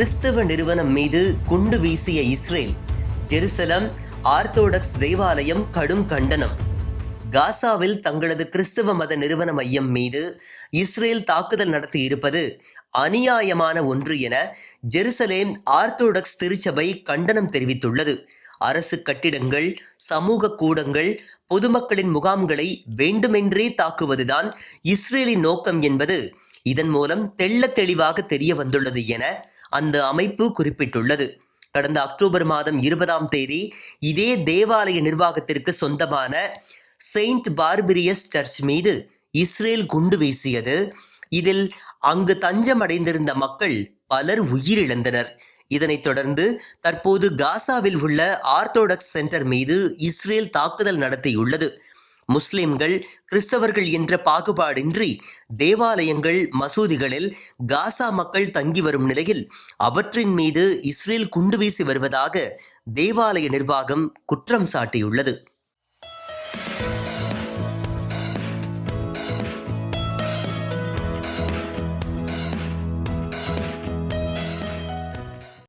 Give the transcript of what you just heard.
கிறிஸ்தவ நிறுவனம் மீது குண்டு வீசிய இஸ்ரேல் ஜெருசலம் ஆர்த்தோடக்ஸ் தேவாலயம் கடும் கண்டனம். காசாவில் தங்களது கிறிஸ்தவ மத நிறுவன மையம் மீது இஸ்ரேல் தாக்குதல் நடத்தி இருப்பது அநியாயமான ஒன்று என ஜெருசலேம் ஆர்த்தோடக்ஸ் திருச்சபை கண்டனம் தெரிவித்துள்ளது. அரசு கட்டிடங்கள் சமூக கூடங்கள் பொதுமக்களின் முகாம்களை வேண்டுமென்றே தாக்குவதுதான் இஸ்ரேலின் நோக்கம் என்பது இதன் மூலம் தெள்ளத் தெளிவாக தெரிய வந்துள்ளது என அந்த அமைப்பு குறிப்பிட்டுள்ளது. கடந்த அக்டோபர் மாதம் இருபதாம் தேதி இதே தேவாலய நிர்வாகத்திற்கு சொந்தமான செயின்ட் பார்பிரியஸ் சர்ச் மீது இஸ்ரேல் குண்டு வீசியது. இதில் அங்கு தஞ்சம் அடைந்திருந்த மக்கள் பலர் உயிரிழந்தனர். இதனைத் தொடர்ந்து தற்போது காசாவில் உள்ள ஆர்த்தோடக்ஸ் சென்டர் மீது இஸ்ரேல் தாக்குதல் நடத்தியுள்ளது. முஸ்லிம்கள் கிறிஸ்தவர்கள் என்ற பாகுபாடின்றி தேவாலயங்கள் மசூதிகளில் காசா மக்கள் தங்கி வரும் நிலையில் அவற்றின் மீது இஸ்ரேல் குண்டு வீசி வருவதாக தேவாலய நிர்வாகம் குற்றம் சாட்டியுள்ளது.